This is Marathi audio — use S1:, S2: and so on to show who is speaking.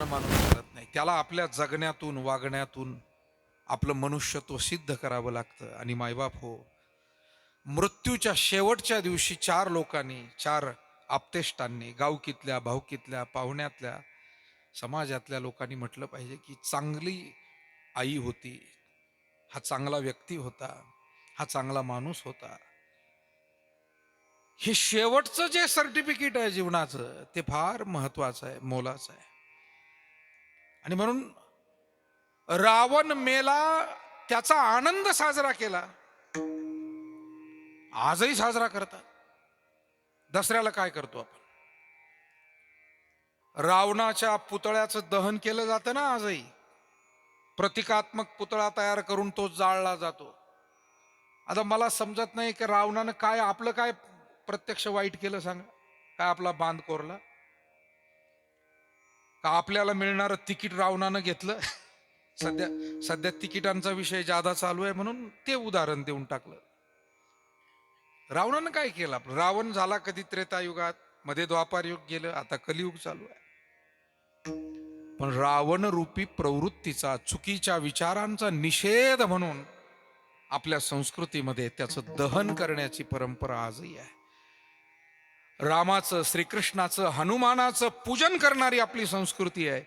S1: माणूस करत नाही. त्याला आपल्या जगण्यातून वागण्यातून आपलं मनुष्यत्व सिद्ध करावं लागतं. आणि मायबाप हो मृत्यूच्या शेवटच्या दिवशी चार लोकांनी चार आपतेष्टांनी गावकीतल्या भाऊकीतल्या पाहुण्यातल्या समाजातल्या लोकांनी म्हटलं पाहिजे की चांगली आई होती हा चांगला व्यक्ती होता हा चांगला माणूस होता. हे शेवटचं जे सर्टिफिकेट आहे जीवनाचं ते फार महत्वाचं आहे मोलाचं आहे. आणि म्हणून रावण मेला त्याचा आनंद साजरा केला. आजही साजरा करतात. दसऱ्याला काय करतो आपण? रावणाच्या पुतळ्याचं दहन केलं जातं ना आजही. प्रतिकात्मक पुतळा तयार करून तो जाळला जातो. आता मला समजत नाही की रावणानं काय आपलं काय प्रत्यक्ष वाईट केलं सांगा? काय आपला बांध कोरला? आपल्याला मिळणारं तिकीट रावणानं घेतलं. सध्या सध्या तिकिटांचा विषय जादा चालू आहे म्हणून ते उदाहरण देऊन टाकलं. रावणानं काय केलं आपलं रावण झाला कधी त्रेतायुगात मध्ये द्वापार युग गेलं आता कलियुग चालू आहे. पण रावण रूपी प्रवृत्तीचा चुकीच्या विचारांचा निषेध म्हणून आपल्या संस्कृतीमध्ये त्याचं दहन करण्याची परंपरा आजही आहे. रामाचं श्रीकृष्णाचं हनुमानाचं पूजन करणारी आपली संस्कृती आहे.